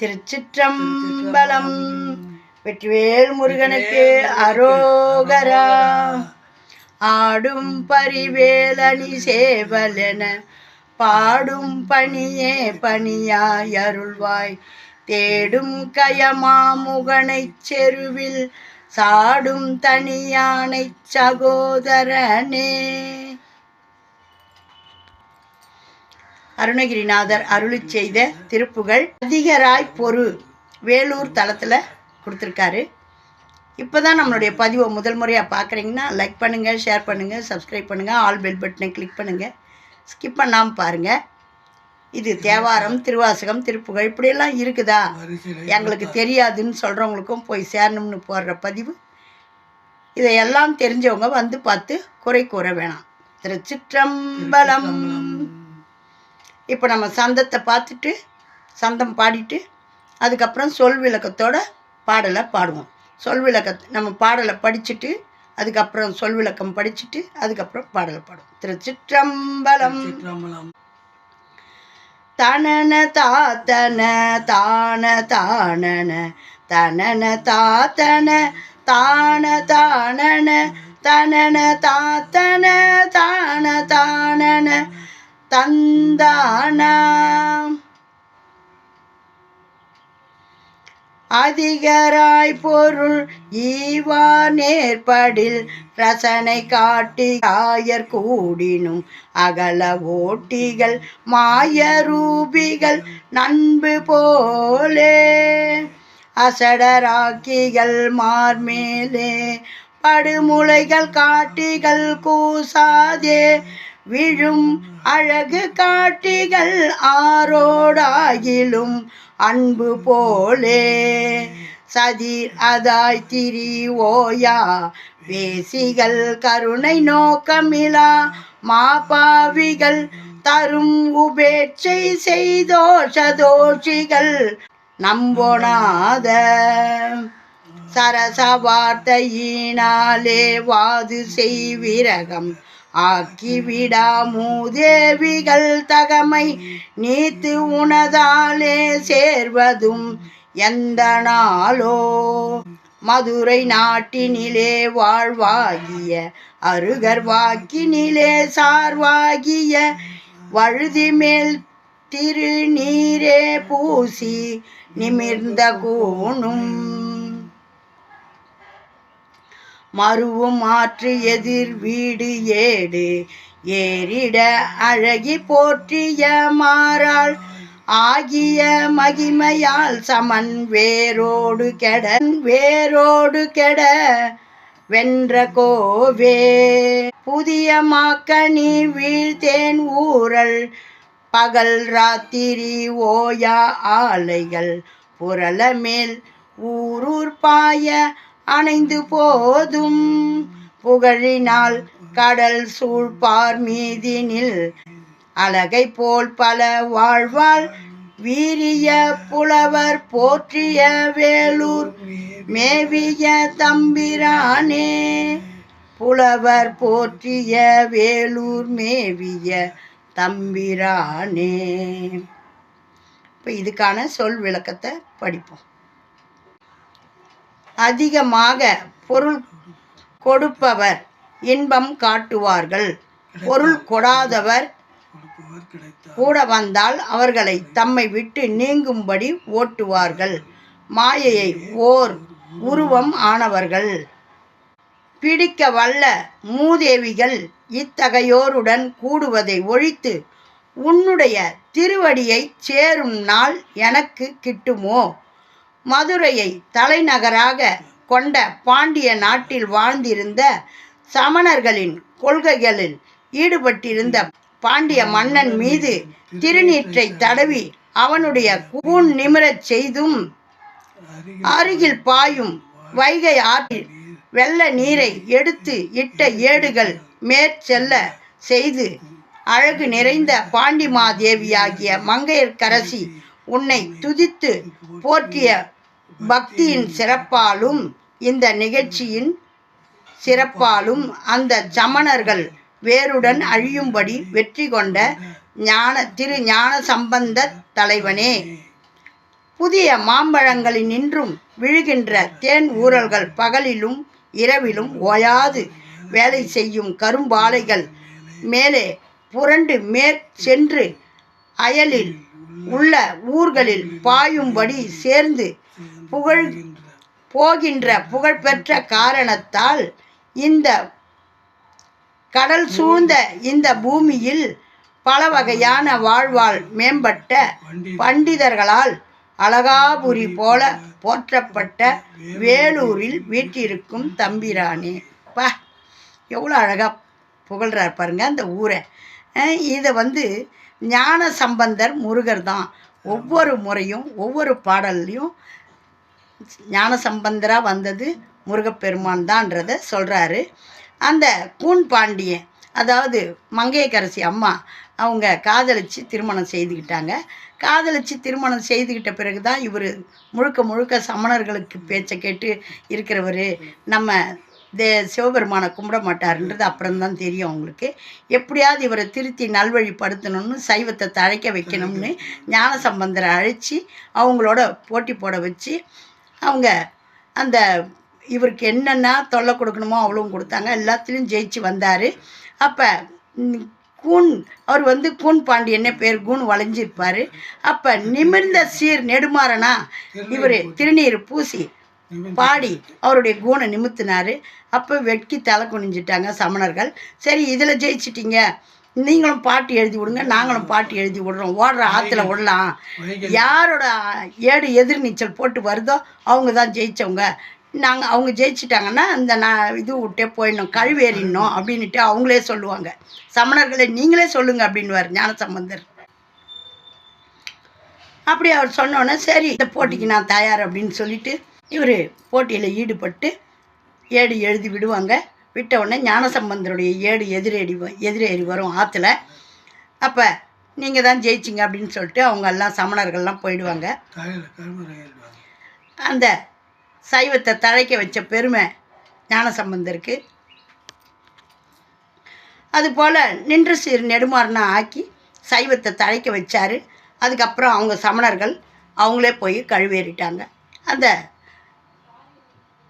திருச்சிற்றம்பலம். வெற்றிவேல் முருகனுக்கு அரோகரா. ஆடும் பரிவேலணி சேவலென பாடும் பணியே பணியாய் அருள்வாய். தேடும் கயமாமுகனைச் செருவில் சாடும் தனியானைச் சகோதரனே. அருணகிரிநாதர் அருளிச் செய்த திருப்புகள் அதிகராய் பொறு வேலூர் தளத்தில் கொடுத்துருக்காரு. இப்போ தான் நம்மளுடைய பதிவை முதல் முறையாக பார்க்குறீங்கன்னா லைக் பண்ணுங்கள் ஷேர் பண்ணுங்கள் சப்ஸ்கிரைப் பண்ணுங்கள் ஆல் பெல் பட்டனை கிளிக் பண்ணுங்கள் ஸ்கிப் பண்ணாமல் பாருங்கள் இது தேவாரம் திருவாசகம் திருப்புகழ் இப்படியெல்லாம் இருக்குதா? எங்களுக்கு தெரியாதுன்னு சொல்கிறவங்களுக்கும் போய் சேரணும்னு போடுற பதிவு. இதையெல்லாம் தெரிஞ்சவங்க வந்து பார்த்து குறை கூற வேணாம். திருச்சிற்றம்பலம். இப்போ நம்ம சந்தத்தை பார்த்துட்டு சந்தம் பாடிட்டு அதுக்கப்புறம் சொல் விளக்கத்தோட பாடலை பாடுவோம். சொல் விளக்க நம்ம பாடலை படிச்சுட்டு அதுக்கப்புறம் சொல் விளக்கம் படிச்சுட்டு அதுக்கப்புறம் பாடலை பாடுவோம். திருச்சிற்றம்பலம். தனன தாத்தன தான தானன தனன தாத்தன தான தானன தனன தாத்தன தான தானன தந்தானாம் அதிகராய் பொருள் ஈவா நேர்படில் ரசனை காட்டி காயர் கூடினும் அகல ஓட்டிகள் மாயரூபிகள் நண்பு போலே. அசடராக்கிகள் மார்மேலே படுமுளைகள் காட்டிகள் கூசாதே. விழும் அழகு காட்டிகள் ஆரோடாகிலும் அன்பு போலே. சதி அதாய் திரி ஓயா வேசிகள் கருணை நோக்கமிலா மாபாவிகள் தரும் உபேட்சை செய்தோஷ தோஷிகள் நம்போனாத சரச வார்த்தையினாலே வாது செய்விரகம் ஆக்கிவிடா மூதேவிகள் தகமை. நீத்து உனதாலே சேர்வதும் எந்த நாளோ மதுரை நாட்டினிலே வாழ்வாகிய அருகர் வாக்கினிலே சார்வாகிய வழுதி மேல் திருநீரே பூசி நிமிர்ந்த கூணும் மருவும் ஆற்று எதிர் வீடு ஏடு. ஏறிட அழகி போற்றிய மாறாள். ஆகிய மகிமையால் சமன் வேரோடு கெட வேரோடு கெட வென்ற கோவே. புதிய மாக்கனி வீழ்த்தேன் ஊரல் பகல் ராத்திரி ஓயா ஆலைகள். புரள மேல் ஊரூர் பாய அணைந்து போதும். புகழினால் கடல் சூழ்பார் மீதினில் அழகை போல் பல வாழ்வாள் வீரிய புலவர் போற்றிய வேலூர். மேவிய தம்பிரானே புலவர் போற்றிய வேலூர் மேவிய தம்பிரானே. இப்போ இதுக்கான சொல் விளக்கத்தை படிப்போம். அதிகமாக பொருள் கொடுப்பவர் இன்பம் காட்டுவார்கள். பொருள் கொடாதவர் கூட வந்தால் அவர்களை தம்மை விட்டு நீங்கும்படி ஓட்டுவார்கள். மாயையை ஓர் உருவம் ஆனவர்கள். பிடிக்க வல்ல மூதேவிகள் இத்தகையோருடன் கூடுவதை ஒழித்து உன்னுடைய திருவடியை சேரும் நாள் எனக்கு கிட்டுமோ? மதுரையை தலைநகராக கொண்ட பாண்டிய நாட்டில் வாழ்ந்திருந்த சமணர்களின் கொள்கைகளில் ஈடுபட்டிருந்த பாண்டிய மன்னன் மீது திருநீற்றை தடவி அவனுடைய கூன் நிமிரச் செய்தும் அருகில் பாயும் வைகை ஆற்றில் வெள்ள நீரை எடுத்து இட்ட ஏடுகள் மேற்செல்ல செய்து அழகு நிறைந்த பாண்டிமாதேவியாகிய மங்கையர்க்கரசி உன்னை துதித்து போற்றிய பக்தியின் சிறப்பாலும் இந்த நிகழ்ச்சியின் சிறப்பாலும் அந்த சமணர்கள் வேருடன் அழியும்படி வெற்றி கொண்ட ஞான திரு ஞான சம்பந்த தலைவனே. புதிய மாம்பழங்களினின்றும் விழுகின்ற தேன் ஊறல்கள் பகலிலும் இரவிலும் ஓயாது. வேலை செய்யும் கரும்பாலைகள் மேலே புரண்டு மேற் சென்று அயலில் உள்ள ஊர்களில் பாயும்படி சேர்ந்து புகழ் போகின்ற புகழ்பெற்ற காரணத்தால் இந்த கடல் சூழ்ந்த இந்த பூமியில் பல வகையான வாழ்வால் மேம்பட்ட பண்டிதர்களால் அழகாபுரி போல போற்றப்பட்ட வேலூரில் வீட்டிருக்கும் தம்பிரானே. பா எவ்வளோ அழகாக புகழ்றார் பாருங்க அந்த ஊரை. இதை வந்து ஞான சம்பந்தர் முருகர் தான் ஒவ்வொரு முறையும் ஒவ்வொரு பாடல்லையும் ஞான சம்பந்தராக வந்தது முருகப்பெருமான் தான்றத சொல்கிறாரு அந்த கூன் பாண்டியன் அதாவது மங்கையக்கரசி அம்மா அவங்க காதலிச்சு திருமணம் செய்துக்கிட்டாங்க காதலிச்சு திருமணம் செய்துக்கிட்ட பிறகு தான் இவர் முழுக்க முழுக்க சமணர்களுக்கு பேச்சை கேட்டு இருக்கிறவர். நம்ம தே சிவபெருமானை கும்பிட மாட்டாருன்றது அப்புறம்தான் தெரியும் அவங்களுக்கு. எப்படியாவது இவரை திருத்தி நல்வழிப்படுத்தணும்னு சைவத்தை தழைக்க வைக்கணும்னு ஞான சம்பந்தரை அழைச்சி அவங்களோட போட்டி போட வச்சு அவங்க அந்த இவருக்கு என்னென்ன தொல்லை கொடுக்கணுமோ அவ்வளவும் கொடுத்தாங்க. எல்லாத்துலேயும் ஜெயிச்சு வந்தார். அப்போ கூன் அவர் வந்து கூன் பாண்டியன்னு பேர் கூன் வளைஞ்சிருப்பார். அப்போ நிமிர்ந்த சீர் நெடுமாறனா இவர் திருநீர் பூசி பாடி அவருடைய கூனை நிமித்தினார். அப்போ வெட்கி தலை குனிஞ்சிட்டாங்க சமணர்கள். சரி இதில் ஜெயிச்சிட்டீங்க. நீங்களும் பாட்டு எழுதி விடுங்க நாங்களும் பாட்டு எழுதி விடுறோம். ஓடுற ஆற்றுல விடலாம். யாரோட ஏடு எதிர்நீச்சல் போட்டு வருதோ அவங்க தான் ஜெயித்தவங்க நாங்கள் அவங்க ஜெயிச்சிட்டாங்கன்னா அந்த நான் இது விட்டே போயிடணும் கழுவேறிடணும் அப்படின்ட்டு அவங்களே சொல்லுவாங்க. சமணர்களை நீங்களே சொல்லுங்க அப்படின்வார் ஞானசம்பந்தர். அப்படி அவர் சொன்னோன்னே சரி இந்த போட்டிக்கு நான் தயார் அப்படின்னு சொல்லிட்டு இவர் போட்டியில் ஈடுபட்டு ஏடு எழுதி விடுவாங்க. விட்ட உடனே ஞானசம்பந்தருடைய ஏடு எதிரேடி வ- எதிரேறி வரும் ஆற்றுல அப்போ நீங்கள் தான் ஜெயிச்சிங்க அப்படின்னு சொல்லிட்டு அவங்க எல்லாம் சமணர்கள்லாம் போயிடுவாங்க. அந்த சைவத்தை தழைக்க வச்ச பெருமை ஞானசம்பந்தருக்கு. அதுபோல் நின்று சீர் நெடுமாறனா ஆக்கி சைவத்தை தழைக்க வச்சார். அதுக்கப்புறம் அவங்க சமணர்கள் அவங்களே போய் கழுவேறிட்டாங்க. அந்த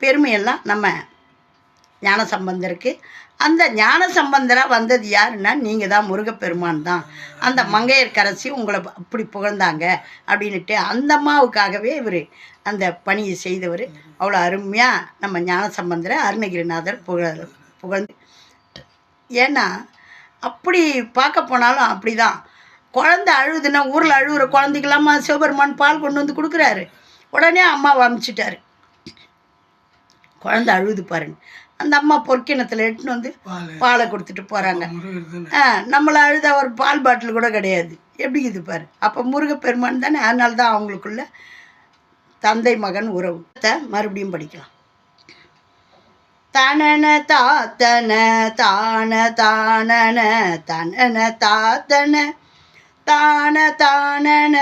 பெருமையெல்லாம் நம்ம ஞான சம்பந்தருக்கு அந்த ஞான சம்பந்தராக வந்தது யாருன்னா நீங்கள் தான் முருகப்பெருமான் தான். அந்த மங்கையர்கரசி உங்களை அப்படி புகழ்ந்தாங்க அப்படின்னுட்டு அந்த அம்மாவுக்காகவே இவர் அந்த பணியை செய்தவர். அவ்வளோ அருமையாக நம்ம ஞான சம்பந்தரை அருணகிரிநாதர் புகழ் புகழ்ந்து. ஏன்னா அப்படி பார்க்க போனாலும் அப்படி தான் குழந்த அழுதுன்னா ஊரில் அழுகுற குழந்தைக்கெல்லாமா சிவபெருமான் பால் கொண்டு வந்து கொடுக்குறாரு. உடனே அம்மாவை அமுச்சிட்டாரு. குழந்த அழுது பாருங்க அந்த அம்மா பொற்கிணத்தில் எடுத்துன்னு வந்து பாலை. கொடுத்துட்டு போகிறாங்க ஆ நம்மளை அழுத ஒரு பால் பாட்டில் கூட கிடையாது. எப்படி இது பாரு? அப்போ முருகப்பெருமான் தானே? அதனால தான் அவங்களுக்குள்ள தந்தை மகன் உறவு. மறுபடியும் படிக்கலாம். தனன தாத்தன தான தானன தனன தாத்தன தான தானன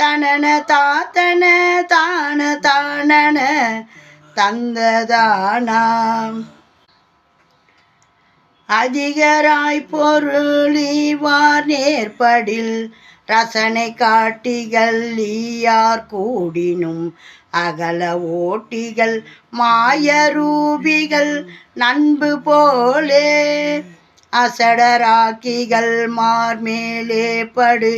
தனன தாத்தன தான தானன தந்ததானாம் அதிகராய் பொருளிவார் நேர்படில் ரசனை காட்டிகள் ஈயார் கூடினும் அகல ஓட்டிகள் மாயரூபிகள் நண்பு போலே அசடராக்கிகள் மார்மேலே படு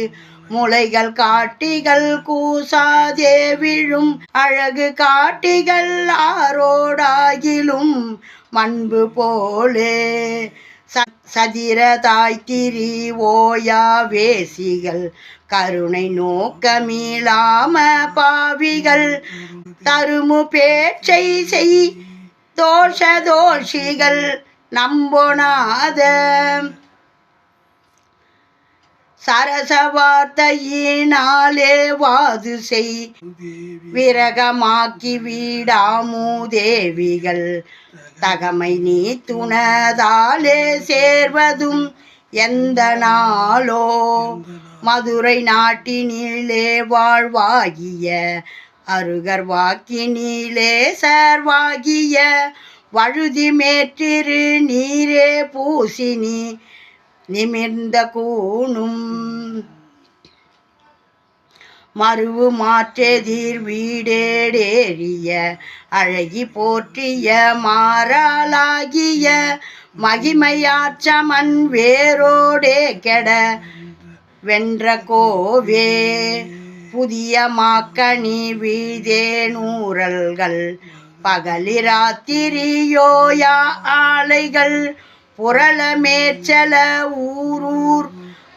முளைகள் காட்டிகள் கூசாதே விழும் அழகு காட்டிகள் ஆரோடாகிலும் மண்பு போலே. ச- சதிர தாய்த்திரி ஓயா வேசிகள் கருணை நோக்க மீளாம பாவிகள். தருமு பேச்சை செய் தோஷ தோஷிகள் நம்பொணாத சரச வார்த்தையினாலே வாது செய் விரகமாக்கி வீடாமூதேவிகள் தகமை நீ துணதாலே சேர்வதும் எந்த நாளோ? மதுரை நாட்டினிலே வாழ்வாகிய அருகர் வாக்கினிலே சர்வாகிய வழுதி மேற்றிரு நீரே பூசினி நிமிர்ந்த கூணும். மறுவு மாற்றெதிர் வீடேடேறிய அழகி போற்றிய மாறாளாகிய மகிமையாற்றமன் வேரோடே கெட வென்ற கோவே புதிய மாக்கனி வீதேனூரல்கள் பகலிராத்திரியோயா ஆலைகள் புரளமேச்சல ஊரூர்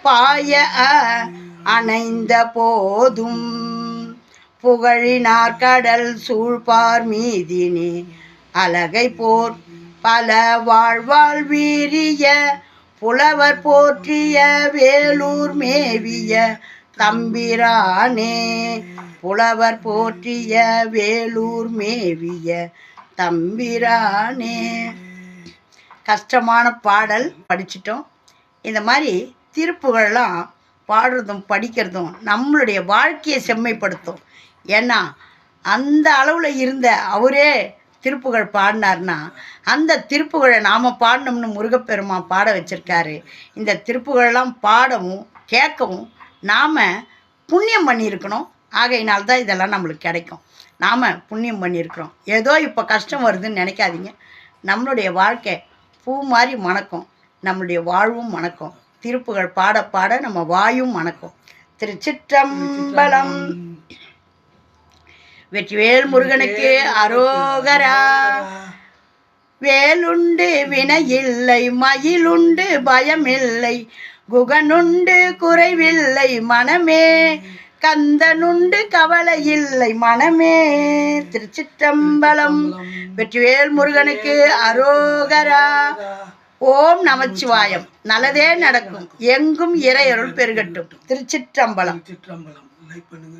பாய அ- அணைந்த போதும். புகழினார் கடல் சூழ்பார் மீதினி அலகை போர். பல வாழ்வாள் வீரிய புலவர் போற்றிய வேலூர் மேவிய தம்பிரானே. புலவர் போற்றிய வேலூர் மேவிய தம்பிரானே. கஷ்டமான பாடல் படிச்சிட்டோம். இந்த மாதிரி திருப்புகள்லாம் பாடுறதும் படிக்கிறதும் நம்மளுடைய வாழ்க்கையை செம்மைப்படுத்தும். ஏன்னா அந்த அளவில் இருந்த அவரே திருப்புகழ் பாடினார்னா அந்த திருப்புகழை நாம் பாடணும்னு முருகப்பெருமான் பாட வச்சிருக்காரு. இந்த திருப்புகழெல்லாம் பாடவும் கேட்கவும் நாம் புண்ணியம் பண்ணியிருக்கணும். ஆகையினால் தான் இதெல்லாம் நம்மளுக்கு கிடைக்கும். நாம் புண்ணியம் பண்ணியிருக்கிறோம். ஏதோ இப்போ கஷ்டம் வருதுன்னு நினைக்காதீங்க. நம்மளுடைய வாழ்க்கை பூ மாதிரி மணக்கும். நம்மளுடைய வாழ்வும் மணக்கும். திருப்புகழ் பாட பாட நம்ம வாயும் மணக்கும். திருச்சிற்றம்பலம். வெற்றிவேல் முருகனுக்கு அரோகரா. வேலுண்டு வினையில்லை மயிலுண்டு பயமில்லை குகனுண்டு குறைவில்லை மனமே. கந்தனுண்டு கவலை இல்லை மனமே திருச்சிற்றம்பலம். வெற்றிவேல் முருகனுக்கு அரோகரா. ஓம் நமச்சிவாயம். நல்லதே நடக்கும். எங்கும் இறையருள் பெருகட்டும். திருச்சிற்றம்பலம். திருச்சிற்றம்பலம். லைக் பண்ணுங்க